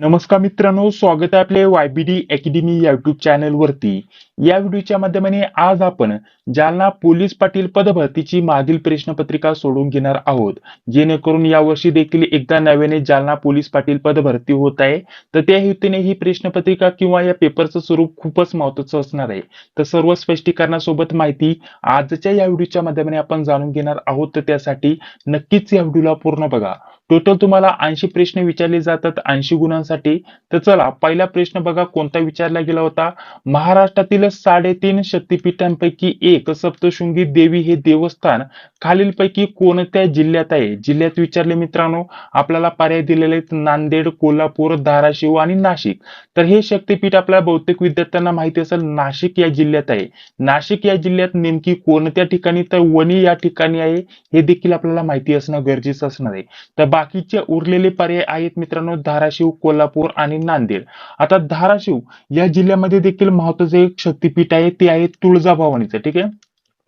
नमस्कार मित्रांनो स्वागत आहे आपले वायबीडी अकॅडमी युट्यूब चॅनल वरती. या व्हिडिओच्या माध्यमाने आज आपण जालना पोलीस पाटील पदभरतीची मागील प्रश्नपत्रिका सोडून घेणार आहोत. जेणेकरून यावर्षी देखील एकदा नव्याने जालना पोलीस पाटील पदभरती होत आहे. तर त्या हेतूने ही प्रश्नपत्रिका किंवा या पेपरचं स्वरूप खूपच महत्वाचं असणार आहे. तर सर्व स्पष्टीकरणासोबत माहिती आजच्या या व्हिडिओच्या माध्यमाने आपण जाणून घेणार आहोत. तर त्यासाठी नक्कीच या व्हिडिओला पूर्ण बघा. टोटल तुम्हाला ऐंशी प्रश्न विचारले जातात ऐंशी गुणांसाठी. तर चला पहिला प्रश्न बघा कोणता विचारला गेला होता? महाराष्ट्रातील साडेतीन शक्तिपीठांपैकी एक सप्तशृंगी देवी हे देवस्थान खालीलपैकी कोणत्या जिल्ह्यात आहे? जिल्ह्यात विचारले मित्रांनो आपल्याला पर्याय दिलेले आहेत नांदेड कोल्हापूर धाराशिव आणि नाशिक. तर हे शक्तिपीठ आपल्या बहुतेक विद्यार्थ्यांना माहिती असेल नाशिक या जिल्ह्यात आहे. नाशिक या जिल्ह्यात नेमकी कोणत्या ठिकाणी? तर वणी या ठिकाणी आहे हे देखील आपल्याला माहिती असणं गरजेचं असणार आहे. तर बाकीचे उरलेले पर्याय आहेत मित्रांनो धाराशिव कोल्हापूर आणि नांदेड. आता धाराशिव या जिल्ह्यामध्ये देखील महत्वाचं एक शक्तिपीठ आहे ते आहे तुळजाभवानीचं ठीक आहे?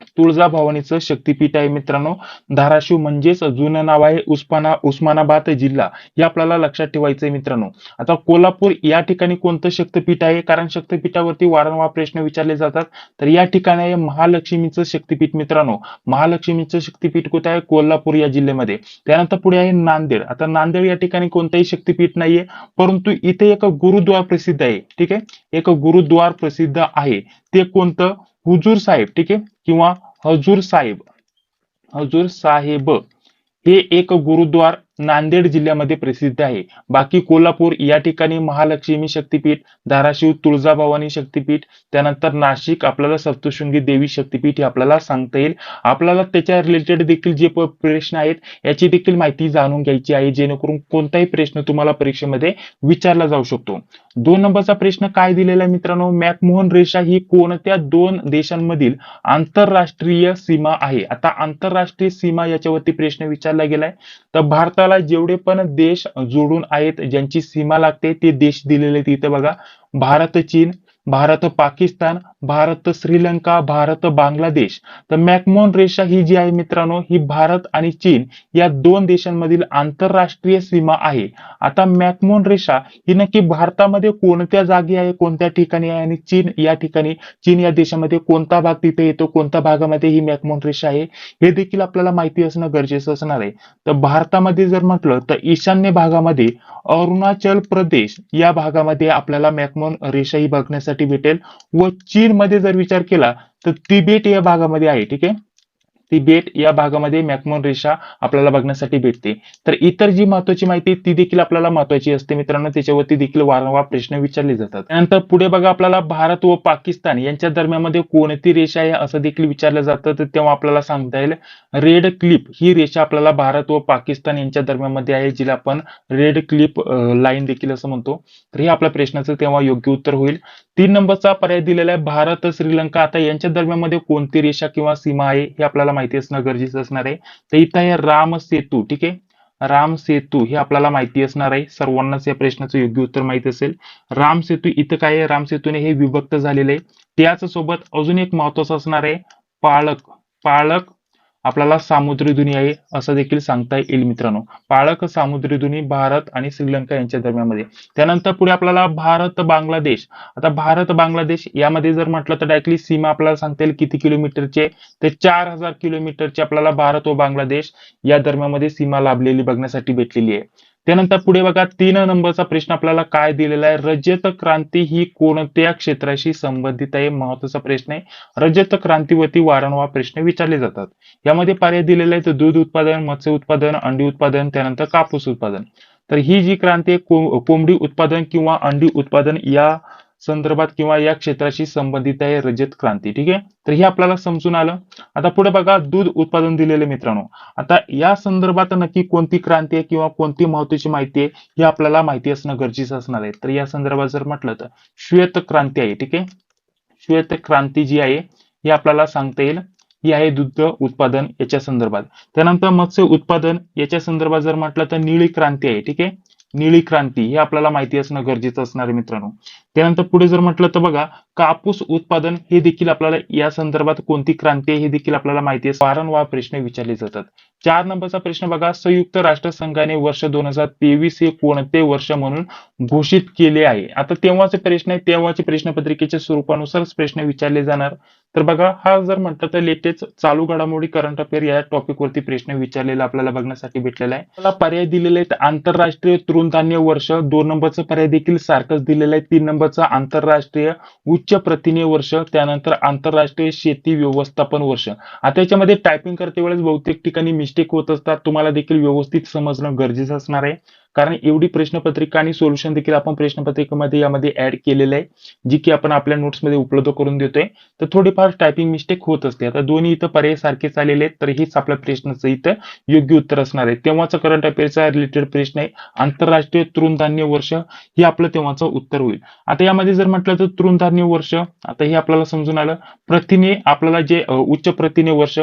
तुळजाभवानीचं शक्तिपीठ आहे मित्रांनो. धाराशिव म्हणजेच जुनं नाव आहे उस्माना उस्मानाबाद जिल्हा. हे आपल्याला लक्षात ठेवायचं आहे मित्रांनो. आता कोल्हापूर या ठिकाणी कोणतं शक्तिपीठ आहे? कारण शक्तपीठावरती वारंवार प्रश्न विचारले जातात. तर या ठिकाणी आहे महालक्ष्मीचं शक्तिपीठ मित्रांनो. महालक्ष्मीचं शक्तिपीठ कुठे आहे? कोल्हापूर या जिल्ह्यामध्ये. त्यानंतर पुढे आहे नांदेड. आता नांदेड या ठिकाणी कोणतंही शक्तिपीठ नाहीये. परंतु इथे एक गुरुद्वार प्रसिद्ध आहे. ठीक आहे? एक गुरुद्वार प्रसिद्ध आहे. ते कोणतं? हुजूर साहेब ठीक आहे? किंवा हजूर साहेब. हजूर साहेब हे एक गुरुद्वार नांदेड जिल्ह्यामध्ये प्रसिद्ध आहे. बाकी कोल्हापूर या ठिकाणी महालक्ष्मी शक्तीपीठ धाराशिव तुळजाभवानी शक्तीपीठ त्यानंतर नाशिक आपल्याला सप्तशृंगी देवी शक्तीपीठ हे आपल्याला सांगता येईल. आपल्याला त्याच्या रिलेटेड देखील जे प्रश्न आहेत याची देखील माहिती जाणून घ्यायची आहे जेणेकरून कोणताही प्रश्न तुम्हाला परीक्षेमध्ये विचारला जाऊ शकतो. दोन नंबरचा प्रश्न काय दिलेला आहे मित्रांनो? मॅकमोहन रेषा ही कोणत्या दोन देशांमधील आंतरराष्ट्रीय सीमा आहे? आता आंतरराष्ट्रीय सीमा याच्यावरती प्रश्न विचारला गेलाय. तर भारताला जेवढे पण देश जोडून आहेत ज्यांची सीमा लागते ते देश दिलेले आहेत. इथे बघा भारत चीन भारत पाकिस्तान भारत श्रीलंका भारत बांगलादेश. तर मॅकमोन रेषा ही जी आहे मित्रांनो ही भारत आणि चीन या दोन देशांमधील आंतरराष्ट्रीय सीमा आहे. आता मॅकमोन रेषा ही नक्की भारतामध्ये कोणत्या जागी आहे कोणत्या ठिकाणी आहे आणि चीन या ठिकाणी चीन या देशामध्ये कोणता भाग तिथे येतो कोणत्या भागामध्ये ही मॅकमोन रेषा आहे हे देखील आपल्याला माहिती असणं गरजेचं असणार आहे. तर भारतामध्ये जर म्हटलं तर ईशान्य भागामध्ये अरुणाचल प्रदेश या भागामध्ये आपल्याला मॅकमोन रेषा ही बघण्यासाठी भेटेल व चीन मध्ये जर विचार केला तर तिबेट या भागामध्ये आहे ठीक आहे? तिबेट या भागामध्ये मॅकमोन रेषा आपल्याला बघण्यासाठी भेटते. तर इतर जी महत्वाची माहिती ती देखील आपल्याला महत्वाची असते. मित्रांनो त्याच्यावरती देखील वारंवार प्रश्न विचारले जातात. त्यानंतर पुढे बघा आपल्याला भारत व पाकिस्तान यांच्या दरम्यानमध्ये कोणती रेषा आहे असं देखील विचारलं जातं. तर तेव्हा आपल्याला सांगता येईल रेड क्लिप ही रेषा आपल्याला भारत व पाकिस्तान यांच्या दरम्यानमध्ये आहे जिला आपण रेड क्लिप लाईन देखील असं म्हणतो. तर हे आपल्या प्रश्नाचं तेव्हा योग्य उत्तर होईल. तीन नंबरचा पर्याय दिलेला आहे भारत श्रीलंका. आता यांच्या दरम्यानमध्ये कोणती रेषा किंवा सीमा आहे हे आपल्याला माहिती असणं गरजेचं असणार आहे. तर इथं आहे राम सेतू ठीक आहे? राम सेतू हे आपल्याला माहिती असणार आहे. सर्वांनाच या प्रश्नाचं योग्य उत्तर माहिती असेल. राम सेतू इथं काय आहे? राम सेतूने हे विभक्त झालेले आहे. त्याच सोबत अजून एक महत्वाचं असणार आहे पाळक. पाळक आपल्याला सामुद्री दुनी आहे असं देखील सांगता येईल मित्रांनो. पाळक सामुद्री दुनी भारत आणि श्रीलंका यांच्या दरम्यानमध्ये. त्यानंतर पुढे आपल्याला भारत बांगलादेश. आता भारत बांगलादेश यामध्ये जर म्हटलं तर डायरेक्टली सीमा आपल्याला सांगता येईल किती किलोमीटरचे? ते चार हजार किलोमीटरची आपल्याला भारत व बांगलादेश या दरम्यानमध्ये सीमा लाभलेली बघण्यासाठी भेटलेली आहे. त्यानंतर पुढे बघा तीन नंबरचा प्रश्न आपल्याला काय दिलेला आहे? रजत क्रांती ही कोणत्या क्षेत्राशी संबंधित आहे? महत्त्वाचा प्रश्न आहे. रजत क्रांतीवरती वारंवार प्रश्न विचारले जातात. यामध्ये पर्याय दिलेले तर दूध उत्पादन मत्स्य उत्पादन अंडी उत्पादन त्यानंतर कापूस उत्पादन. तर ही जी क्रांती आहे कोंबडी उत्पादन किंवा अंडी उत्पादन या संदर्भात किंवा या क्षेत्राशी संबंधित आहे रजत क्रांती. ठीक आहे? तर हे आपल्याला समजून आलं. आता पुढे बघा दूध उत्पादन दिलेले मित्रांनो. आता या संदर्भात नक्की कोणती क्रांती आहे किंवा कोणती महत्वाची माहिती आहे हे आपल्याला माहिती असणं गरजेचं असणार आहे. तर या संदर्भात जर म्हटलं तर श्वेत क्रांती आहे. ठीक आहे? श्वेत क्रांती जी आहे हे आपल्याला सांगता येईल. ही आहे दुग्ध उत्पादन याच्या संदर्भात. त्यानंतर मत्स्य उत्पादन याच्या संदर्भात जर म्हटलं तर निळी क्रांती आहे. ठीक आहे? निळी क्रांती हे आपल्याला माहिती असणं गरजेचं असणार आहे मित्रांनो. त्यानंतर पुढे जर म्हटलं तर बघा कापूस उत्पादन हे देखील आपल्याला या संदर्भात कोणती क्रांती आहे हे देखील आपल्याला माहिती आहे. वारंवार प्रश्न विचारले जातात. चार नंबरचा प्रश्न बघा संयुक्त राष्ट्रसंघाने वर्ष दोन हजार तेवीस हे कोणते वर्ष म्हणून घोषित केले आहे? आता तेव्हाचे प्रश्न आहे तेव्हाचे प्रश्नपत्रिकेच्या स्वरूपानुसारच प्रश्न विचारले जाणार. तर बघा हा जर म्हटलं तर लेटेस्ट चालू घडामोडी करंट अफेअर या टॉपिक वरती प्रश्न विचारलेला आपल्याला बघण्यासाठी भेटलेला आहे. मला पर्याय दिलेले आहेत आंतरराष्ट्रीय तृणधान्य वर्ष दोन नंबरचं पर्याय देखील सारखंच दिलेलं आहे तीन नंबरचं आंतरराष्ट्रीय उच्च प्रथिने वर्ष त्यानंतर आंतरराष्ट्रीय शेती व्यवस्थापन वर्ष. आता याच्यामध्ये टायपिंग करते वेळेस बहुतेक ठिकाणी मिस्टेक होत असतात. तुम्हाला देखील व्यवस्थित समजणं गरजेचं असणार आहे. कारण एवढी प्रश्नपत्रिका आणि सोल्युशन देखील आपण प्रश्नपत्रिकेमध्ये यामध्ये ऍड केलेलं आहे जी की आपण आपल्या नोट्समध्ये उपलब्ध करून देतोय. तर थोडीफार टायपिंग मिस्टेक होत असते. आता दोन्ही इथं पर्याय सारखेच आलेले आहेत तर हीच आपल्या प्रश्नाचं इथं योग्य उत्तर असणार आहे तेव्हाचा करंट अफेअरचा रिलेटेड प्रश्न आहे. आंतरराष्ट्रीय तृणधान्य वर्ष हे आपलं तेव्हाचं उत्तर होईल. आता यामध्ये जर म्हटलं तर तृणधान्य वर्ष आता हे आपल्याला समजून आलं. प्रथिने आपल्याला जे उच्च प्रथिने वर्ष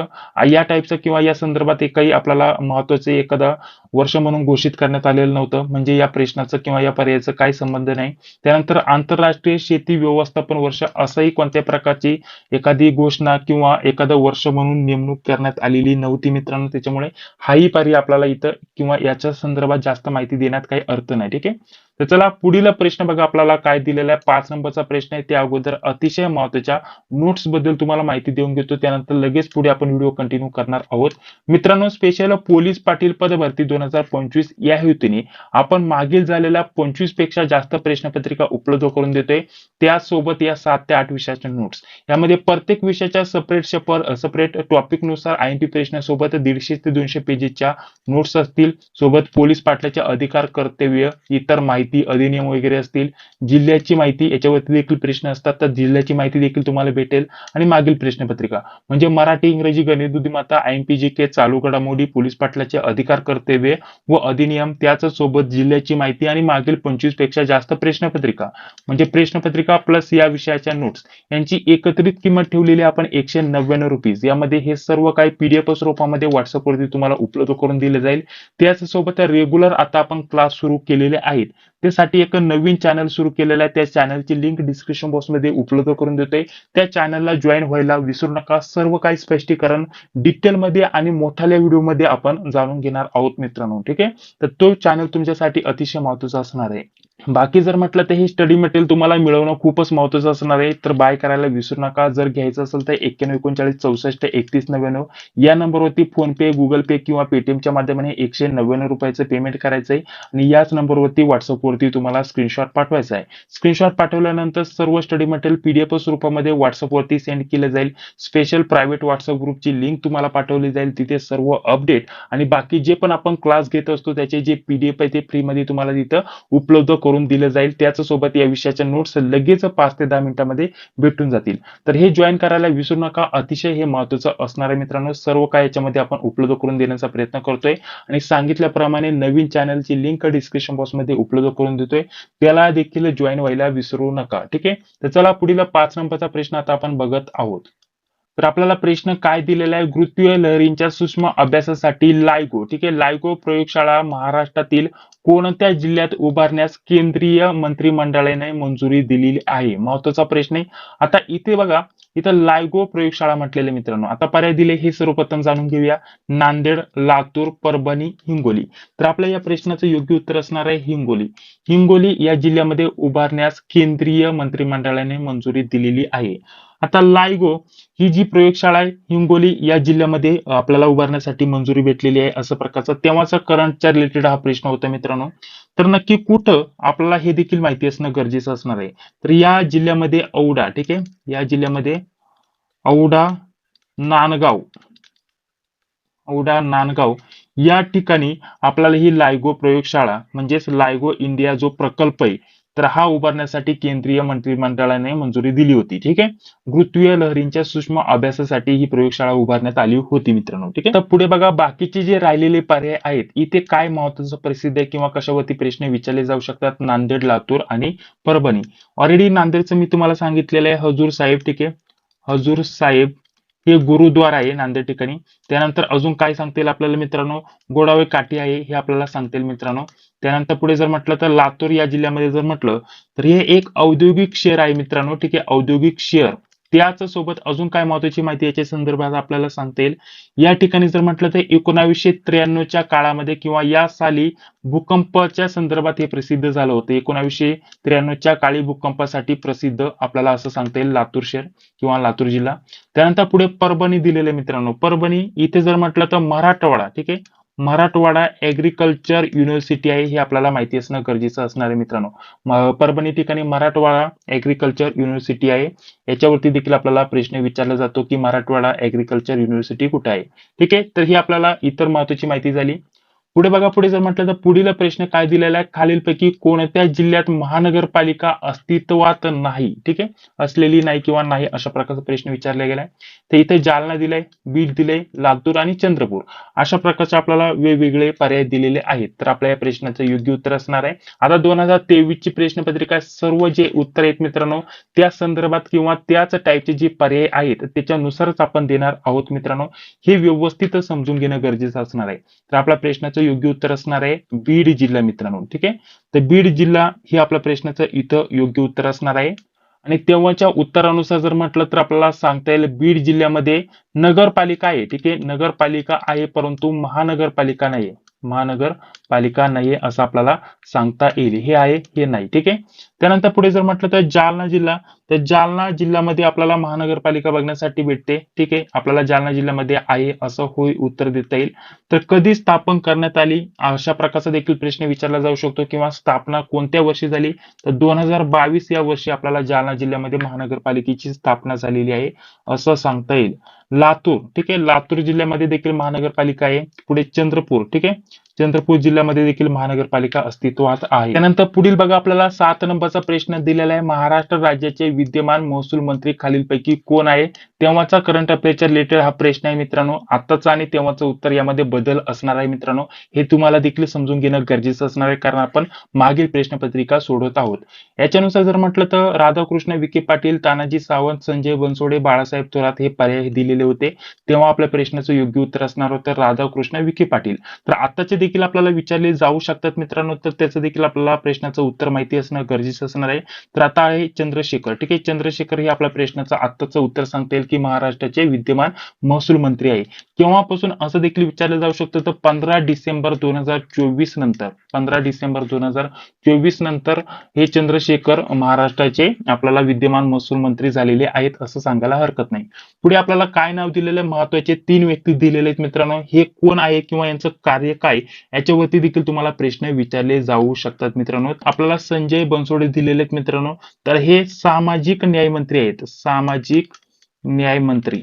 या टाईपचं किंवा या संदर्भात एकही आपल्याला महत्वाचं एखादा वर्ष म्हणून घोषित करण्यात आलेलं नव्हतं. म्हणजे या प्रश्नाचं किंवा या पर्यायाचं काही संबंध नाही. त्यानंतर आंतरराष्ट्रीय शेती व्यवस्थापन वर्ष असंही कोणत्या प्रकारची एखादी घोषणा किंवा एखादं वर्ष म्हणून नेमणूक करण्यात आलेली नव्हती मित्रांनो. त्याच्यामुळे हाही पर्याय आपल्याला इथं किंवा याच्या संदर्भात जास्त माहिती देण्यात काही अर्थ नाही. ठीक आहे? तर चला पुढील प्रश्न बघा आपल्याला काय दिलेला आहे. पाच नंबरचा प्रश्न आहे. त्या अगोदर अतिशय महत्त्वाच्या नोट्सबद्दल तुम्हाला माहिती देऊन घेतो. त्यानंतर लगेच पुढे आपण व्हिडिओ कंटिन्यू करणार आहोत. मित्रांनो स्पेशल पोलीस पाटील पदभरती दोन हजार पंचवीस या हेतूने आपण मागील झालेल्या पंचवीसपेक्षा जास्त प्रश्नपत्रिका उपलब्ध करून देतोय. त्यासोबत या सात ते आठ विषयाच्या नोट्स यामध्ये प्रत्येक विषयाच्या सेपरेट शपर सपरेट टॉपिकनुसार आय टी प्रश्नासोबत दीडशे ते दोनशे पेजेसच्या नोट्स असतील. सोबत पोलीस पाटलाचे अधिकार कर्तव्य इतर माहिती अधिनियम वगैरे असतील जिल्ह्याची माहिती याच्यावरती देखील प्रश्न असतात. तर जिल्ह्याची माहिती देखील तुम्हाला भेटेल आणि मागील प्रश्नपत्रिका. म्हणजे मराठी इंग्रजी गणित बुद्धिमत्ता आय पी जी के चालू घडामोडी पोलीस पाटलाचे अधिकार कर्तव्य व अधिनियम त्याच सोबत जिल्ह्याची माहिती आणि मागील पंचवीसपेक्षा जास्त प्रश्नपत्रिका. म्हणजे प्रश्नपत्रिका प्लस या विषयाच्या नोट्स यांची एकत्रित किंमत ठेवलेली आपण एकशे नव्याण्णव रुपीज यामध्ये हे सर्व काही पीडीएफ स्वरूपामध्ये व्हॉट्सअपवरती तुम्हाला उपलब्ध करून दिले जाईल. त्याच सोबत रेग्युलर आता आपण क्लास सुरू केलेले आहेत. त्यासाठी एक नवीन चॅनल सुरू केलेलं आहे. त्या चॅनलची लिंक डिस्क्रिप्शन बॉक्समध्ये उपलब्ध करून देतोय. त्या चॅनलला जॉईन व्हायला विसरू नका. सर्व काही स्पष्टीकरण डिटेलमध्ये आणि मोठ्याल्या व्हिडिओमध्ये आपण जाणून घेणार आहोत मित्रांनो. ठीक आहे? तर तो चॅनल तुमच्यासाठी अतिशय महत्त्वाचा असणार आहे. बाकी जर म्हटलं तर हे स्टडी मटेरियल तुम्हाला मिळवणं खूपच महत्वाचं असणार आहे. तर बाय करायला विसरू नका. जर घ्यायचं असेल तर एक्क्याण्णव एकोणचाळीस चौसष्ट एकतीस नव्याण्णव. या नंबरवरती फोन पे गुगल पे किंवा पेटीएमच्या माध्यमाने एकशे नव्याण्णव रुपयाचं पेमेंट करायचं आहे. आणि याच नंबरवरती व्हॉट्सअपवरती तुम्हाला स्क्रीनशॉट पाठवायचा आहे. स्क्रीनशॉट पाठवल्यानंतर सर्व स्टडी मटेरियल पीडीएफ स्वरूपामध्ये व्हॉट्सअपवरती सेंड केलं जाईल. स्पेशल प्रायव्हेट व्हॉट्सअप ग्रुपची लिंक तुम्हाला पाठवली जाईल. तिथे सर्व अपडेट आणि बाकी जे पण आपण क्लास घेत असतो त्याचे जे पीडीएफ आहे ते फ्रीमध्ये तुम्हाला तिथं उपलब्ध करून दिलं जाईल. त्याच सोबत या विषयाच्या नोट्स लगेच पाच ते दहा मिनिटांमध्ये भेटून जातील. तर हे जॉईन करायला विसरू नका. अतिशय हे महत्वाचं असणार आहे मित्रांनो. सर्व काय याच्यामध्ये आपण उपलब्ध करून देण्याचा प्रयत्न करतोय. आणि सांगितल्याप्रमाणे नवीन चॅनलची लिंक डिस्क्रिप्शन बॉक्समध्ये उपलब्ध करून देतोय. त्याला देखील जॉईन व्हायला विसरू नका. ठीक आहे? तर चला पुढील पाच नंबरचा प्रश्न आता आपण बघत आहोत. तर आपल्याला प्रश्न काय दिलेला आहे? घृतीय लहरींच्या सूक्ष्म अभ्यासासाठी लायगो ठीक आहे? लायगो प्रयोगशाळा महाराष्ट्रातील कोणत्या जिल्ह्यात उभारण्यास केंद्रीय मंत्रिमंडळाने मंजुरी दिलेली आहे? महत्त्वाचा प्रश्न आहे. आता इथे बघा इथं लायगो प्रयोगशाळा म्हटलेले मित्रांनो. आता पर्याय दिले हे सर्वप्रथम जाणून घेऊया. नांदेड लातूर परभणी हिंगोली. तर आपल्या या प्रश्नाचं योग्य उत्तर असणार आहे हिंगोली. हिंगोली या जिल्ह्यामध्ये उभारण्यास केंद्रीय मंत्रिमंडळाने मंजुरी दिलेली आहे. आता लायगो ही जी प्रयोगशाळा आहे हिंगोली या जिल्ह्यामध्ये आपल्याला उभारण्यासाठी मंजुरी भेटलेली आहे असं प्रकारचा तेव्हाचा करंटच्या रिलेटेड हा प्रश्न होता मित्रांनो. तर नक्की कुठं आपल्याला हे देखील माहिती असणं गरजेचं असणार आहे? तर या जिल्ह्यामध्ये औडा ठीक आहे? या जिल्ह्यामध्ये औडा नांदगाव औडा नांदगाव या ठिकाणी आपल्याला ही लायगो प्रयोगशाळा म्हणजेच लायगो इंडिया जो प्रकल्प आहे तर हा उभारण्यासाठी केंद्रीय मंत्रिमंडळाने मंजुरी दिली होती ठीक आहे? घृतवीय लहरींच्या सूक्ष्म अभ्यासासाठी ही प्रयोगशाळा उभारण्यात आली होती मित्रांनो ठीक आहे? तर पुढे बघा बाकीचे जे राहिलेले पर्याय आहेत इथे काय महत्वाचं प्रसिद्ध आहे किंवा कशावरती प्रश्न विचारले जाऊ शकतात? नांदेड लातूर आणि परभणी. ऑलरेडी नांदेडचं मी तुम्हाला सांगितलेलं आहे हजूर साहेब ठीक आहे? हजूर साहेब हे गुरुद्वार आहे नांदेड ठिकाणी. त्यानंतर अजून काय सांगता येईल आपल्याला मित्रांनो? गोडावे काठी आहे हे आपल्याला सांगता येईल मित्रांनो. त्यानंतर पुढे जर म्हटलं तर लातूर या जिल्ह्यामध्ये जर म्हटलं तर हे एक औद्योगिक शहर आहे मित्रांनो. ठीक आहे औद्योगिक शहर. त्याच सोबत अजून काय महत्वाची माहिती याच्या संदर्भात आपल्याला सांगता येईल? या ठिकाणी जर म्हटलं तर एकोणावीसशे त्र्याण्णवच्या काळामध्ये किंवा या साली भूकंपाच्या संदर्भात हे प्रसिद्ध झालं होतं. एकोणावीसशे त्र्याण्णवच्या काळी भूकंपासाठी प्रसिद्ध आपल्याला असं सांगता येईल लातूर शहर किंवा लातूर जिल्हा. त्यानंतर पुढे परभणी दिलेले मित्रांनो. परभणी इथे जर म्हटलं तर मराठवाडा ठीक आहे? मराठवाडा ऍग्रिकल्चर युनिव्हर्सिटी आहे हे आपल्याला माहिती असणं गरजेचं असणार आहे मित्रांनो. परभणी ठिकाणी मराठवाडा ऍग्रिकल्चर युनिव्हर्सिटी आहे. याच्यावरती देखील आपल्याला प्रश्न विचारला जातो की मराठवाडा ॲग्रिकल्चर युनिव्हर्सिटी कुठे आहे? ठीक आहे? तर ही आपल्याला इतर महत्वाची माहिती झाली. पुढे बघा पुढे जर म्हटलं तर पुढील प्रश्न काय दिलेला आहे? खालीलपैकी कोणत्या जिल्ह्यात महानगरपालिका अस्तित्वात नाही? ठीक आहे? असलेली नाही किंवा नाही अशा प्रकारचा प्रश्न विचारला गेलाय. तर इथे जालना दिलाय बीड दिलंय लातूर आणि चंद्रपूर. अशा प्रकारचे आपल्याला वेगवेगळे पर्याय दिलेले आहेत. तर आपल्या या प्रश्नाचं योग्य उत्तर असणार आहे. आता दोन हजार तेवीस ची प्रश्नपत्रिका सर्व जे उत्तर आहेत मित्रांनो त्या संदर्भात किंवा त्याच टाईपचे जे पर्याय आहेत त्याच्यानुसारच आपण देणार आहोत मित्रांनो. हे व्यवस्थित समजून घेणं गरजेचं असणार आहे. तर आपल्या प्रश्नाचं योग्य उत्तर असणार आहे बीड जिल्हा मित्रांनो ठीक आहे? तर बीड जिल्हा हे आपल्या प्रश्नाचं इथं योग्य उत्तर असणार आहे. आणि तेव्हाच्या उत्तरानुसार जर म्हटलं तर आपल्याला सांगता येईल बीड जिल्ह्यामध्ये नगरपालिका आहे ठीक आहे? नगरपालिका आहे परंतु महानगरपालिका नाही महानगरपालिका नाही असं आपल्याला सांगता येईल. हे आहे हे नाही ठीक आहे? त्यानंतर पुढे जर म्हटलं तर जालना जिल्हा. तर जालना जिल्ह्यामध्ये आपल्याला महानगरपालिका बघण्यासाठी भेटते. ठीक आहे? आपल्याला जालना जिल्ह्यामध्ये आहे असं होय उत्तर देता येईल. तर कधी स्थापन करण्यात आली? अशा प्रकारचा देखील प्रश्न विचारला जाऊ शकतो. किंवा स्थापना कोणत्या वर्षी झाली? तर दोन हजार बावीस या वर्षी आपल्याला जालना जिल्ह्यामध्ये महानगरपालिकेची स्थापना झालेली आहे असं सांगता येईल. लातूर. ठीक आहे? लातूर जिल्ह्यामध्ये देखील महानगरपालिका आहे. पुढे चंद्रपूर. ठीक आहे? चंद्रपूर जिल्ह्यामध्ये देखील महानगरपालिका अस्तित्वात आहे. त्यानंतर पुढील बघा आपल्याला सात नंबरचा प्रश्न दिलेला आहे. महाराष्ट्र राज्याचे विद्यमान महसूल मंत्री खालीलपैकी कोण आहे? तेव्हाचा करंट अफेअरच्या रिलेटेड हा प्रश्न आहे मित्रांनो. आताचा आणि तेव्हाचं उत्तर यामध्ये बदल असणार आहे मित्रांनो. हे तुम्हाला देखील समजून घेणं गरजेचं असणार आहे कारण आपण मागील प्रश्नपत्रिका सोडवत आहोत. याच्यानुसार जर म्हटलं तर राधाकृष्ण विखे पाटील तानाजी सावंत संजय बनसोडे बाळासाहेब थोरात हे पर्याय दिलेले होते. तेव्हा आपल्या प्रश्नाचं योग्य उत्तर असणार होतं राधाकृष्ण विखे पाटील. तर आताचे देखील आपल्याला विचारले जाऊ शकतात मित्रांनो तर त्याचं देखील आपल्याला प्रश्नाचं उत्तर माहिती असणं गरजेचं असणार आहे. तर आता आहे चंद्रशेखर ठीक आहे? चंद्रशेखर हे आपल्या प्रश्नाचं आत्ताचं उत्तर सांगता येईल की महाराष्ट्राचे विद्यमान महसूल मंत्री आहे. केव्हापासून असं देखील विचारलं जाऊ शकतं? तर पंधरा डिसेंबर दोन हजार चोवीस नंतर पंधरा डिसेंबर दोन हजार चोवीस नंतर हे चंद्रशेखर महाराष्ट्राचे आपल्याला विद्यमान महसूल मंत्री झालेले आहेत असं सांगायला हरकत नाही. पुढे आपल्याला काय नाव दिलेलं आहे? महत्त्वाचे तीन व्यक्ती दिलेले आहेत मित्रांनो. हे कोण आहे किंवा यांचं कार्य काय? याच्यावरती देखील तुम्हाला प्रश्न विचारले जाऊ शकतात मित्रांनो. आपल्याला संजय बनसोडे दिलेले आहेत मित्रांनो. तर हे सामाजिक न्यायमंत्री आहेत. सामाजिक न्यायमंत्री.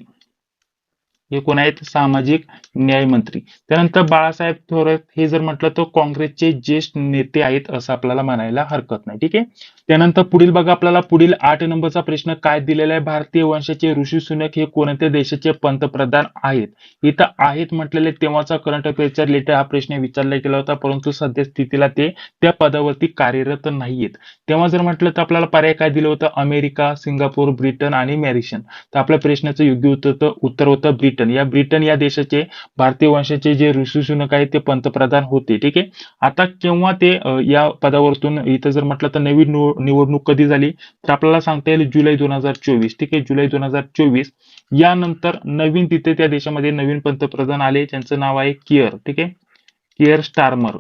हे कोण आहेत सामाजिक न्यायमंत्री त्यानंतर बाळासाहेब थोरात हे जर म्हटलं तर काँग्रेसचे ज्येष्ठ नेते आहेत असं आपल्याला म्हणायला हरकत नाही ठीक आहे? त्यानंतर पुढील बघा आपल्याला पुढील आठ नंबरचा प्रश्न काय दिलेला आहे. भारतीय वंशाचे ऋषी सुनक हे कोणत्या देशाचे पंतप्रधान आहेत? इथं आहेत म्हटलेले तेव्हाचा करंट अफेअरच्या रिलेटेड हा प्रश्न विचारला गेला होता परंतु सध्या स्थितीला ते त्या पदावरती कार्यरत नाहीयेत. तेव्हा जर म्हटलं तर आपल्याला पर्याय काय दिलं होतं? अमेरिका सिंगापूर ब्रिटन आणि मॅरिशन तर आपल्या प्रश्नाचं योग्य उत्तर उत्तर होतं ब्रिटन. या ब्रिटन या देशाचे भारतीय वंशाचे जे ऋषी सुनक आहेत ते पंतप्रधान होते. ठीक आहे? आता केव्हा ते या पदावरतून इथं जर म्हटलं तर नवीन निवडणूक कधी झाली? तर आपल्याला सांगता येईल जुलै दोन हजार चोवीस. ठीक आहे? जुलै दोन हजार चोवीस. यानंतर नवीन तिथे त्या देशामध्ये नवीन पंतप्रधान आले. त्यांचं नाव आहे किअर. ठीक आहे? Keir Starmer.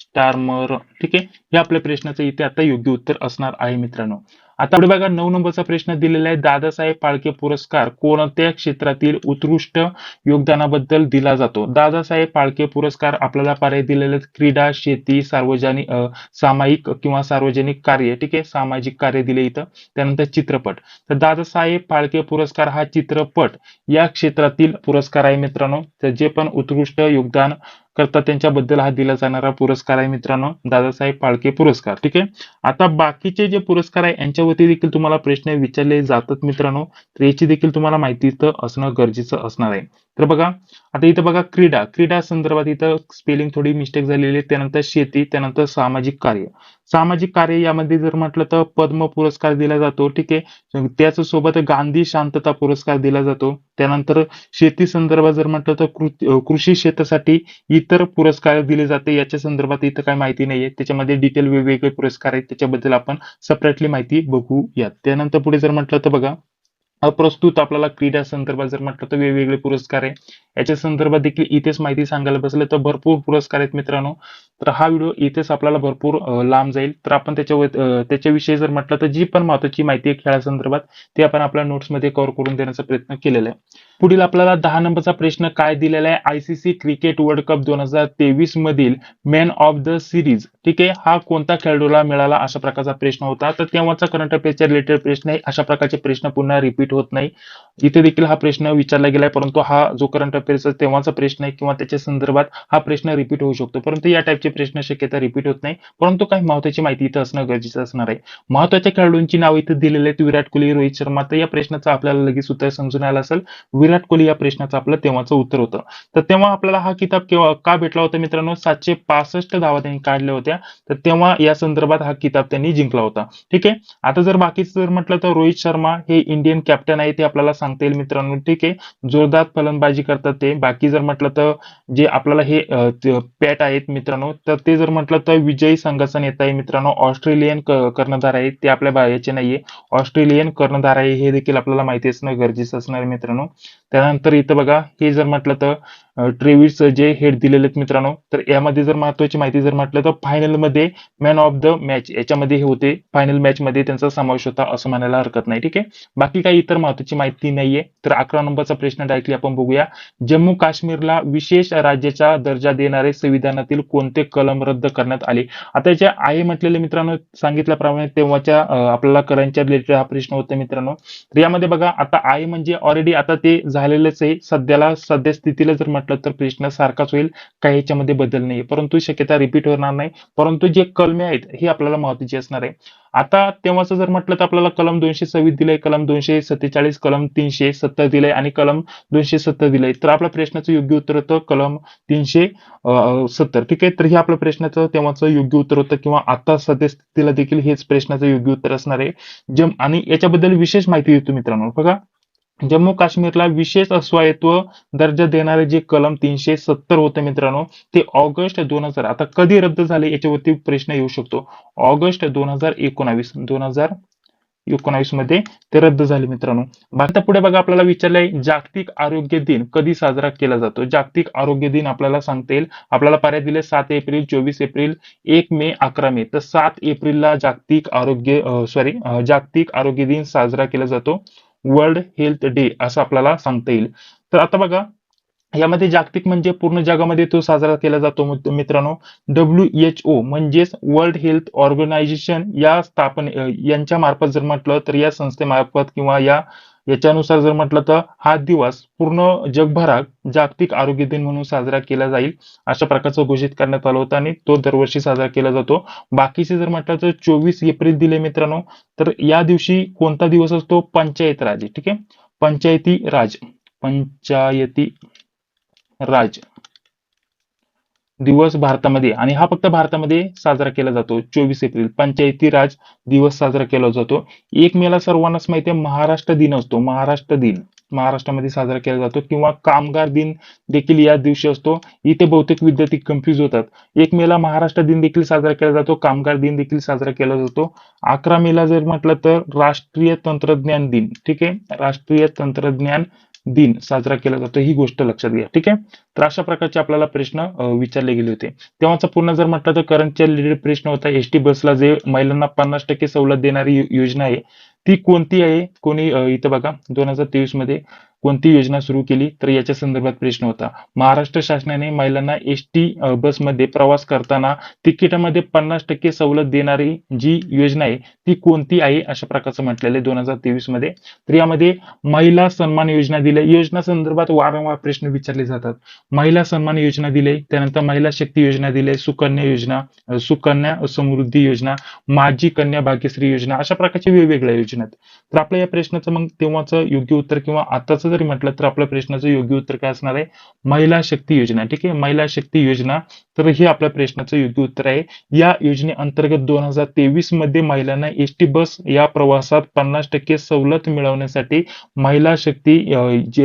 स्टारमर. ठीक आहे? हे आपल्या प्रश्नाचं इथे आता योग्य उत्तर असणार आहे मित्रांनो. आता पुढे बघा नऊ नंबरचा प्रश्न दिलेला आहे. दादासाहेब फाळके पुरस्कार कोणत्या क्षेत्रातील उत्कृष्ट योगदानाबद्दल दिला जातो? दादासाहेब फाळके पुरस्कार आपल्याला पर्याय दिलेले आहेत. क्रीडा शेती सार्वजनिक सामायिक किंवा सार्वजनिक कार्य. ठीक आहे? सामाजिक कार्य दिले इथं. त्यानंतर चित्रपट. तर दादासाहेब फाळके पुरस्कार हा चित्रपट या क्षेत्रातील पुरस्कार आहे मित्रांनो. तर जे पण उत्कृष्ट योगदान करता त्यांच्याबद्दल हा दिला जाणारा पुरस्कार आहे मित्रांनो दादासाहेब फाळके पुरस्कार. ठीक आहे? आता बाकीचे जे पुरस्कार आहे यांच्यावरती देखील तुम्हाला प्रश्न विचारले जातात मित्रांनो. तर याची देखील तुम्हाला माहिती इथं असणं गरजेचं असणार आहे. तर बघा आता इथं बघा क्रीडा. क्रीडा संदर्भात इथं स्पेलिंग थोडी मिस्टेक झालेली आहे. त्यानंतर शेती त्यानंतर सामाजिक कार्य. सामाजिक कार्य यामध्ये जर म्हटलं तर पद्म पुरस्कार दिला जातो. ठीक आहे? त्याच सोबत गांधी शांतता पुरस्कार दिला जातो. त्यानंतर शेती संदर्भात जर म्हटलं तर कृषी क्षेत्रासाठी इतर पुरस्कार दिले जाते. याच्या संदर्भात इथं काही माहिती नाहीये. त्याच्यामध्ये डिटेल वेगवेगळे पुरस्कार आहेत. त्याच्याबद्दल आपण सेपरेटली माहिती बघूयात. त्यानंतर पुढे जर म्हटलं तर बघा प्रस्तुत आपल्याला क्रीडा संदर्भात जर म्हटलं तर वेगवेगळे पुरस्कार आहे. याच्या संदर्भात देखील इथेच माहिती सांगायला बसलं तर भरपूर पुरस्कार आहेत मित्रांनो. तर हा व्हिडिओ इथेच आपल्याला भरपूर लांब जाईल. तर आपण त्याच्या त्याच्याविषयी जर म्हटलं तर जी पण महत्वाची माहिती आहे खेळासंदर्भात ते आपण आपल्या नोट्समध्ये कव्हर करून देण्याचा प्रयत्न केलेला आहे. पुढील आपल्याला दहा नंबरचा प्रश्न काय दिलेला आहे? आयसीसी क्रिकेट वर्ल्ड कप दोन हजार तेवीस मधील मॅन ऑफ द सिरीज ठीक आहे? हा कोणता खेळाडूला मिळाला अशा प्रकारचा प्रश्न होता? तर तेव्हाचा करंट अफेअरच्या रिलेटेड प्रश्न आहे? अशा प्रकारचे प्रश्न पुन्हा रिपीट होत नाही. इथे देखील हा प्रश्न विचारला गेलाय परंतु हा जो करंट अफेअरचा तेव्हाचा प्रश्न आहे किंवा त्याच्या संदर्भात हा प्रश्न रिपीट होऊ शकतो. परंतु या टाइपचे प्रश्न शक्यता रिपीट होत नाही. परंतु काही महत्वाची माहिती इथं असणं गरजेचं असणार आहे. महत्त्वाच्या खेळाडूंची नाव इथं दिलेली आहेत विराट कोहली रोहित शर्मा. तर या प्रश्नाचं आपल्याला लगेच उत्तर समजून आलं असेल. विराट कोहली या प्रश्नाचं आपलं तेव्हाचं उत्तर होतं. तर तेव्हा आपल्याला हा किताब केव्हा का भेटला होता मित्रांनो? सातशे पासष्ट धावा त्यांनी काढल्या होत्या. तर तेव्हा या संदर्भात हा किताब त्यांनी जिंकला होता. ठीक आहे? आता जर बाकीचं जर म्हटलं तर रोहित शर्मा हे इंडियन कॅप्टन आहे ते आपल्याला सांगता येईल मित्रांनो. ठीक आहे. जोरदार फलंदाजी करतात ते. बाकी जर म्हटलं तर जे आपल्याला हे पॅट आहेत मित्रांनो तर ते जर म्हटलं तर विजयी संघाचा नेता आहे मित्रांनो. ऑस्ट्रेलियन कर्णधार आहे ते आपल्या याचे नाहीये. ऑस्ट्रेलियन कर्णधार आहे हे देखील आपल्याला माहिती असणं गरजेचं असणार आहे मित्रांनो. त्यानंतर इथं बघा हे जर म्हटलं तर ट्रेविस ट्रेव्हिस जे हेड दिलेले आहेत मित्रांनो तर यामध्ये जर महत्वाची माहिती जर म्हटलं तर फायनलमध्ये मॅन ऑफ द मॅच याच्यामध्ये हे होते. फायनल मॅच मध्ये त्यांचा समावेश होता असं म्हणायला हरकत नाही ठीक आहे? बाकी काही इतर महत्वाची माहिती नाहीये. तर अकरा नंबरचा प्रश्न डायरेक्टली आपण बघूया. जम्मू काश्मीरला विशेष राज्याचा दर्जा देणारे संविधानातील कोणते कलम रद्द करण्यात आले? आता जे आहे म्हटलेले मित्रांनो सांगितल्याप्रमाणे तेव्हाच्या आपल्याला करंटच्या रिलेटेड हा प्रश्न होता मित्रांनो. तर यामध्ये बघा आता आहे म्हणजे ऑलरेडी आता ते झालेलंच आहे. सध्याला सध्या स्थितीला जर म्हटलं तर प्रश्न सारखाच होईल काही याच्यामध्ये बदल नाही परंतु शक्यता रिपीट होणार नाही. परंतु जे कलमे आहेत हे आपल्याला महत्वाची असणार आहे. आता तेव्हाच जर म्हटलं तर आपल्याला कलम दोनशे सव्वीस दिलंय कलम दोनशे सत्तेचाळीस कलम तीनशे सत्तर दिलंय आणि कलम दोनशे सत्तर दिलंय. तर आपल्या प्रश्नाचं योग्य उत्तर होतं कलम तीनशे सत्तर. ठीक आहे? तर हे आपल्या प्रश्नाचं तेव्हाचं योग्य उत्तर होतं किंवा आता सद्यस्थितीला देखील हेच प्रश्नाचं योग्य उत्तर असणार आहे. जम आणि याच्याबद्दल विशेष माहिती देतो मित्रांनो. बघा. जम्मू काश्मीरला विशेष अस्वायत्व दर्जा देणारे जे कलम तीनशे सत्तर होते मित्रांनो ते ऑगस्ट दोन हजार आता कधी रद्द झाले याच्यावरती प्रश्न येऊ शकतो. ऑगस्ट दोन हजार एकोणावीस दोन हजार एकोणावीसमध्ये ते रद्द झाले मित्रांनो. आता पुढे बघा आपल्याला विचारलंय जागतिक आरोग्य दिन कधी साजरा केला जातो? जागतिक आरोग्य दिन आपल्याला सांगता येईल. आपल्याला पर्याय दिले सात एप्रिल चोवीस एप्रिल एक मे अकरा मे. तर सात एप्रिलला जागतिक आरोग्य सॉरी जागतिक आरोग्य दिन साजरा केला जातो. वर्ल्ड हेल्थ डे असं आपल्याला सांगता येईल. तर आता बघा यामध्ये जागतिक म्हणजे पूर्ण जगामध्ये तो साजरा केला जातो मित्रांनो. डब्ल्यू एच ओ म्हणजेच वर्ल्ड हेल्थ ऑर्गनायझेशन या स्थापने यांच्या मार्फत जर म्हटलं तर या संस्थेमार्फत किंवा या याच्यानुसार जर म्हटलं तर हा दिवस पूर्ण जगभरात जागतिक आरोग्य दिन म्हणून साजरा केला जाईल अशा प्रकारचं घोषित करण्यात आलं होतं आणि तो दरवर्षी साजरा केला जातो. बाकीचे जर म्हटलं तर चोवीस एप्रिल दिले मित्रांनो तर या दिवशी कोणता दिवस असतो? पंचायत राज ठीक आहे? पंचायती राज. पंचायती राज. दिवस भारतामध्ये आणि हा फक्त भारतामध्ये साजरा केला जातो. चोवीस एप्रिल पंचायती राज दिवस साजरा केला जातो. एक मेला सर्वांनाच माहिती आहे महाराष्ट्र दिन असतो. महाराष्ट्र दिन महाराष्ट्रामध्ये साजरा केला जातो किंवा कामगार दिन देखील या दिवशी असतो. इथे बहुतेक विद्यार्थी कन्फ्युज होतात. एक मेला महाराष्ट्र दिन देखील साजरा केला जातो. कामगार दिन देखील साजरा केला जातो. अकरा मेला जर म्हटलं तर राष्ट्रीय तंत्रज्ञान दिन. ठीक आहे? राष्ट्रीय तंत्रज्ञान दिन साजरा केला जातो ही गोष्ट लक्षात घ्या. ठीक आहे? तर अशा प्रकारचे आपल्याला प्रश्न विचारले गेले होते. तेव्हाचा पुन्हा जर म्हटलं तर करंटच्या रिलेटेड प्रश्न होता एस टी बसला जे महिलांना पन्नास टक्के सवलत देणारी योजना आहे ती कोणती आहे? कोणी इथं बघा दोन हजार तेवीसमध्ये कोणती योजना सुरू केली? तर याच्या संदर्भात प्रश्न होता. महाराष्ट्र शासनाने महिलांना एस टी बसमध्ये प्रवास करताना तिकिटामध्ये पन्नास टक्के सवलत देणारी जी योजना आहे ती कोणती आहे? अशा प्रकारचं म्हटलेलं आहे दोन हजार तेवीसमध्ये. तर यामध्ये महिला सन्मान योजना दिली योजना संदर्भात वारंवार प्रश्न विचारले जातात. महिला सन्मान योजना दिले त्यानंतर महिला शक्ती योजना दिले सुकन्या योजना सुकन्या समृद्धी योजना माझी कन्या भाग्यश्री योजना अशा प्रकारच्या वेगवेगळ्या योजना आहेत. तर आपल्या या प्रश्नाचं मग तेव्हाचं योग्य उत्तर किंवा आताचं जरी म्हटलं तर आपल्या प्रश्नाचं योग्य उत्तर काय असणार आहे? महिला शक्ती योजना ठीक आहे? महिला शक्ती योजना तर हे आपल्या प्रश्नाचं योग्य उत्तर आहे. या योजनेअंतर्गत दोन हजार तेवीसमध्ये महिलांना एस टी बस या प्रवासात पन्नास टक्के सवलत मिळवण्यासाठी महिला शक्ती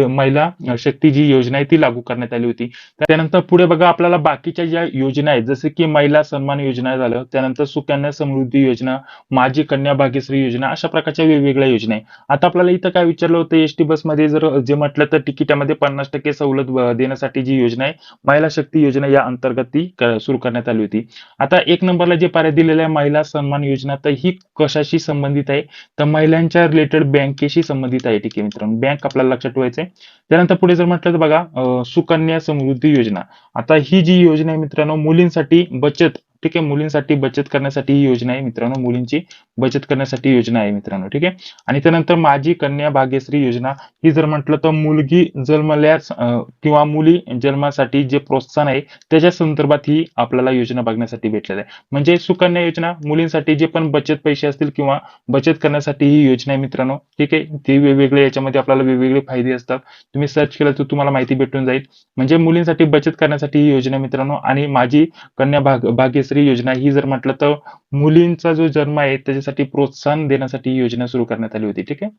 महिला शक्ती जी योजना आहे ती लागू करण्यात आली होती. त्यानंतर पुढे बघा आपल्याला बाकीच्या ज्या योजना आहेत जसे की महिला सन्मान योजना झालं त्यानंतर सुकन्या समृद्धी योजना माझी कन्या भाग्यश्री योजना अशा प्रकारच्या वेगवेगळ्या योजना आहे आता आपल्याला इथं काय विचारलं होतं एसटी बस बसमध्ये जर जे म्हटलं तर तिकिटामध्ये पन्नास टक्के सवलत देण्यासाठी जी योजना आहे महिला शक्ती योजना या अंतर्गत ती सुरू करण्यात आली होती. आता एक नंबरला जे पर्याय दिलेला आहे महिला सन्मान योजना तर ही कशाशी संबंधित आहे? तर महिलांच्या रिलेटेड बँकेशी संबंधित आहे ठीक आहे मित्रांनो. बँक आपल्याला लक्षात ठेवायचं आहे त्यानंतर पुढे जर म्हटलं तर बघा सुकन्या समृद्धी योजना. आता ही जी योजना आहे मित्रांनो मुलींसाठी बचत ठीक आहे? मुलींसाठी बचत करण्यासाठी ही योजना आहे मित्रांनो. मुलींची बचत करण्यासाठी योजना आहे मित्रांनो. ठीक आहे? आणि त्यानंतर माझी कन्या भाग्यश्री योजना. ही जर म्हटलं तर मुलगी जन्मल्यास किंवा मुली जन्मासाठी जे प्रोत्साहन आहे त्याच्या संदर्भात ही आपल्याला योजना बघण्यासाठी भेटलेली आहे. म्हणजे सुकन्या योजना मुलींसाठी जे पण बचत पैसे असतील किंवा बचत करण्यासाठी ही योजना आहे मित्रांनो. ठीक आहे? ती वेगवेगळे याच्यामध्ये आपल्याला वेगवेगळे फायदे असतात. तुम्ही सर्च केलं तर तुम्हाला माहिती भेटून जाईल. म्हणजे मुलींसाठी बचत करण्यासाठी ही योजना मित्रांनो. आणि माझी कन्या भाग भाग्यश्री योजना ही जर म्हटलं तर मुलींचा जो जन्म आहे त्याच्यासाठी प्रोत्साहन देण्यासाठी ही योजना सुरू करण्यात आली होती ठीक आहे?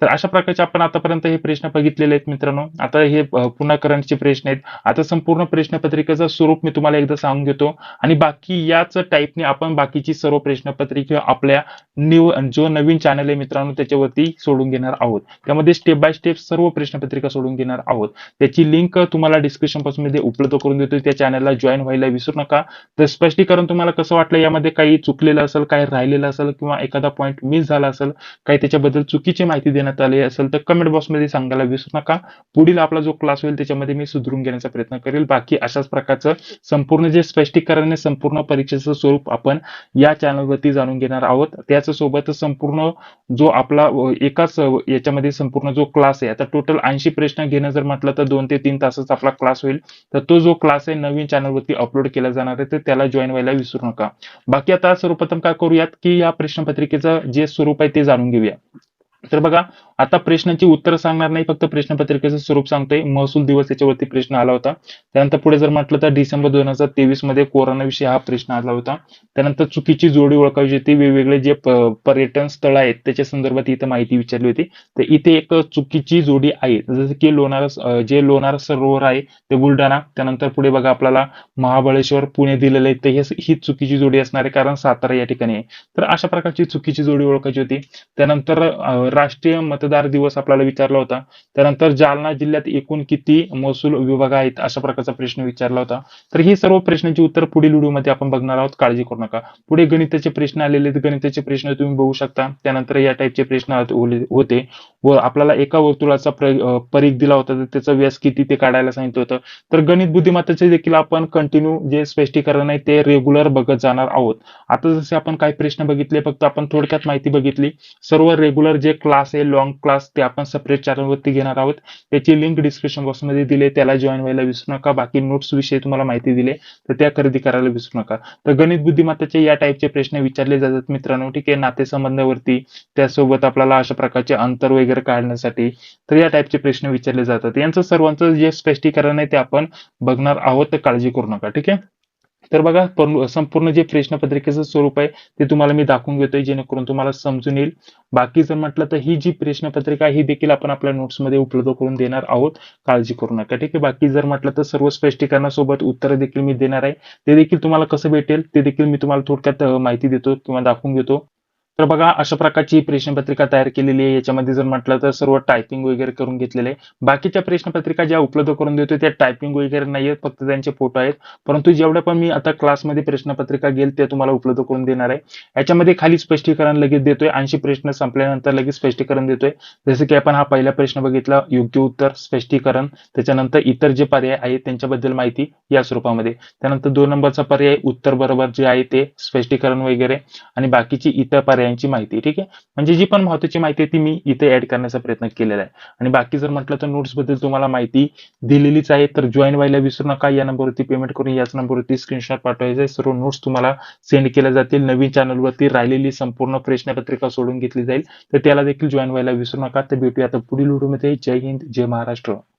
तर अशा प्रकारचे आपण आतापर्यंत हे प्रश्न बघितलेले आहेत मित्रांनो. आता हे पुन्हा करंटचे प्रश्न आहेत. आता संपूर्ण प्रश्नपत्रिकेचं स्वरूप मी तुम्हाला एकदा सांगून घेतो. आणि बाकी याच टाईपने आपण बाकीची सर्व प्रश्नपत्रिका आपल्या न्यू जो नवीन चॅनल आहे मित्रांनो त्याच्यावरती सोडून घेणार आहोत. त्यामध्ये स्टेप बाय स्टेप सर्व प्रश्नपत्रिका सोडून घेणार आहोत. त्याची लिंक तुम्हाला डिस्क्रिप्शनपासून मध्ये उपलब्ध करून देतो. त्या चॅनलला जॉईन व्हायला विसरू नका. तर स्पष्टीकरण तुम्हाला कसं वाटलं? यामध्ये काही चुकलेलं असेल काही राहिलेलं असेल किंवा एखादा पॉईंट मिस झाला असेल काही त्याच्याबद्दल चुकीची माहिती देण्यात आली असेल तर कमेंट बॉक्समध्ये सांगायला विसरू नका. पुढील आपला जो क्लास होईल त्याच्यामध्ये मी सुधरून घेण्याचा प्रयत्न करेल. बाकी अशाच प्रकारचं संपूर्ण जे स्पष्टीकरण आहे संपूर्ण परीक्षेचं स्वरूप आपण या चॅनलवरती जाणून घेणार आहोत. त्याच सोबत संपूर्ण जो आपला एकाच याच्यामध्ये संपूर्ण जो क्लास आहे आता टोटल ऐंशी प्रश्न घेणं जर म्हटलं तर दोन ते तीन तासाचा आपला क्लास होईल. तर तो जो क्लास आहे नवीन चॅनलवरती अपलोड केला जाणार आहे तर त्याला जॉईन व्हायला विसरू नका. बाकी आता सर्वप्रथम काय करूयात की या प्रश्नपत्रिकेचं जे स्वरूप आहे ते जाणून घेऊया. तर बघा आता प्रश्नाची उत्तर सांगणार नाही फक्त प्रश्नपत्रिकेचं स्वरूप सांगतोय. महसूल दिवस याच्यावरती प्रश्न आला होता. त्यानंतर पुढे जर म्हटलं तर डिसेंबर दोन हजार तेवीसमध्ये कोरोना विषयी हा प्रश्न आला होता. त्यानंतर चुकीची जोडी ओळखायची होती वेगवेगळे जे पर्यटन स्थळ आहेत त्याच्या संदर्भात इथं माहिती विचारली होती. तर इथे एक चुकीची जोडी आहे. जसं की लोणार जे लोणार सरोवर आहे ते बुलढाणा. त्यानंतर पुढे बघा आपल्याला महाबळेश्वर पुणे दिलेलं आहे. तर ही चुकीची जोडी असणार आहे कारण सातारा या ठिकाणी आहे. तर अशा प्रकारची चुकीची जोडी ओळखायची होती. त्यानंतर राष्ट्रीय राष्ट्रीय मतदार दिवस आपल्याला विचारला होता. त्यानंतर जालना जिल्ह्यात एकूण किती महसूल विभाग आहेत अशा प्रकारचा प्रश्न विचारला होता. तर ही सर्व प्रश्नांची उत्तर पुढील व्हिडिओमध्ये आपण बघणार आहोत. काळजी करू नका. पुढे गणिताचे प्रश्न आलेले आहेत. गणिताचे प्रश्न तुम्ही बघू शकता. त्यानंतर या टाईपचे प्रश्न होते. व आपल्याला एका वर्तुळाचा परीख दिला होता. तर त्याचा व्यास किती ते काढायला सांगितलं होतं. तर गणित बुद्धिमत्ताचे देखील आपण कंटिन्यू जे स्पष्टीकरण आहे ते रेग्युलर बघत जाणार आहोत. आता जसे आपण काही प्रश्न बघितले फक्त आपण थोडक्यात माहिती बघितली. सर्व रेग्युलर जे क्लास आहे लॉंग क्लास ते आपण सेपरेट चॅनलवरती घेणार आहोत. त्याची लिंक डिस्क्रिप्शन बॉक्समध्ये दिली त्याला जॉईन व्हायला विसरू नका. बाकी नोट्स विषयी तुम्हाला माहिती दिली तर त्या खरेदी करायला विसरू नका. तर गणित बुद्धिमत्ताचे या टाईपचे प्रश्न विचारले जातात मित्रांनो. ठीक आहे? नातेसंबंधावरती त्यासोबत आपल्याला अशा प्रकारचे अंतर वगैरे काढण्यासाठी तर या टाईपचे प्रश्न विचारले जातात. यांचं सर्वांचं जे स्पष्टीकरण आहे ते आपण बघणार आहोत. तर काळजी करू नका. ठीक आहे? तर बघा संपूर्ण जे प्रश्नपत्रिकेचं स्वरूप आहे ते तुम्हाला मी दाखवून घेतोय जेणेकरून तुम्हाला समजून येईल. बाकी जर म्हटलं तर ही जी प्रश्नपत्रिका आहे ही देखील आपण आपल्या नोट्समध्ये उपलब्ध करून देणार आहोत. काळजी करू नका ठीक आहे? बाकी जर म्हटलं तर सर्व स्पष्टीकरणासोबत उत्तर देखील मी देणार आहे. ते देखील तुम्हाला कसं भेटेल ते देखील मी तुम्हाला थोडक्यात माहिती देतो किंवा दाखवून घेतो तर बघा अशा प्रकारची प्रश्नपत्रिका तयार केलेली आहे. याच्यामध्ये जर म्हटलं तर सर्व टायपिंग वगैरे करून घेतलेले बाकीच्या प्रश्नपत्रिका ज्या उपलब्ध करून देतो त्या टायपिंग वगैरे नाही आहेत फक्त त्यांचे फोटो आहेत. परंतु जेवढ्या पण मी आता क्लासमध्ये प्रश्नपत्रिका घेईल ते तुम्हाला उपलब्ध करून देणार आहे. याच्यामध्ये खाली स्पष्टीकरण लगेच देतोय ऐंशी प्रश्न संपल्यानंतर लगेच स्पष्टीकरण देतोय. जसं की आपण हा पहिला प्रश्न बघितला योग्य उत्तर स्पष्टीकरण त्याच्यानंतर इतर जे पर्याय आहेत त्यांच्याबद्दल माहिती या स्वरूपामध्ये त्यानंतर दोन नंबरचा पर्याय उत्तर बरोबर जे आहे ते स्पष्टीकरण वगैरे. आणि बाकीची इतर पर्याय सगळ्यांची माहिती ठीक आहे? म्हणजे जी पण महत्वाची माहिती आहे ती मी इथे ऍड करण्याचा प्रयत्न केलेला आहे. आणि बाकी जर म्हटलं तर नोट्सबद्दल तुम्हाला माहिती दिलेलीच आहे तर जॉईन व्हायला विसरू नका. या नंबरवरती पेमेंट करून याच नंबरवरती स्क्रीनशॉट पाठवायचे सर्व नोट्स तुम्हाला सेंड केल्या जातील. नवीन चॅनलवरती राहिलेली संपूर्ण प्रश्नपत्रिका सोडून घेतली जाईल. तर त्याला देखील जॉईन व्हायला विसरू नका. तर भेटूया आता पुढील व्हिडिओमध्ये जय हिंद जय महाराष्ट्र.